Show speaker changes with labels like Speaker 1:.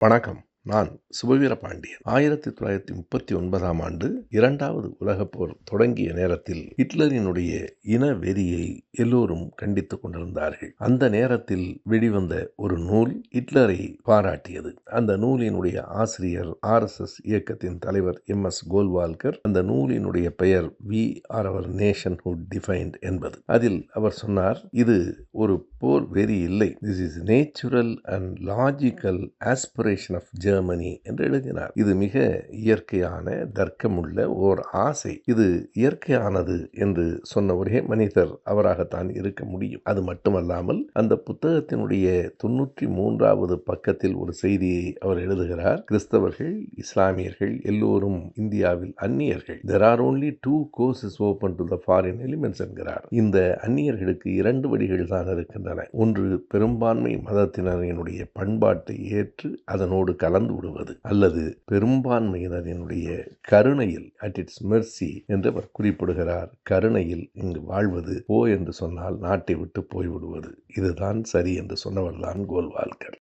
Speaker 1: வணக்கம். நான் சுபவீர பாண்டியன் ஆயிரத்தி தொள்ளாயிரத்தி முப்பத்தி ஒன்பதாம் ஆண்டு இரண்டாவது உலகப் போர் தொடங்கிய நேரத்தில் ஹிட்லரினுடைய இன வெறியை எல்லோரும் கண்டித்துக் கொண்டிருந்தார்கள். அந்த நேரத்தில் வெளிவந்த ஒரு நூல் ஹிட்லரை பாராட்டியது. அந்த நூலினுடைய ஆசிரியர் ஆர் எஸ் எஸ் இயக்கத்தின் தலைவர் எம் எஸ் கோல்வால்கர் அந்த நூலினுடைய பெயர் we are our nationhood defined என்பது. அதில் அவர் சொன்னார் இது ஒரு போர் வெறி இல்லை. This is natural and logical aspiration of German என்று எழுதினார். இது மிக இயற்கையான தர்க்கமுள்ள ஓர் ஆசை. இது இயற்கையானது என்று சொன்ன ஒரே மனிதர் அவராகத்தான் இருக்க முடியும். அது மட்டுமல்லாமல் அந்த புத்தகத்தினுடைய தொன்னூற்றி மூன்றாவது பக்கத்தில் ஒரு செய்தியை அவர் எழுதுகிறார். கிறிஸ்தவர்கள் இஸ்லாமியர்கள் எல்லோரும் இந்தியாவில் அந்நியர்கள். There are only two courses open to the foreign elements என்கிறார். இந்த அந்நியர்களுக்கு இரண்டு வழிகள் தான் இருக்கின்றன. ஒன்று பெரும்பான்மை மதத்தினரினுடைய பண்பாட்டை ஏற்று அதனோடு கலந்து விடுவது அல்லது பெரும்பான்மையினரினுடைய கருணையில் அட் இட்ஸ் மெர்சி என்று அவர் குறிப்பிடுகிறார். கருணையில் இங்கு வாழ்வது போ என்று சொன்னால் நாட்டை விட்டு போய்விடுவது. இதுதான் சரி என்று சொன்னவர்தான் கோல்வால்கர்.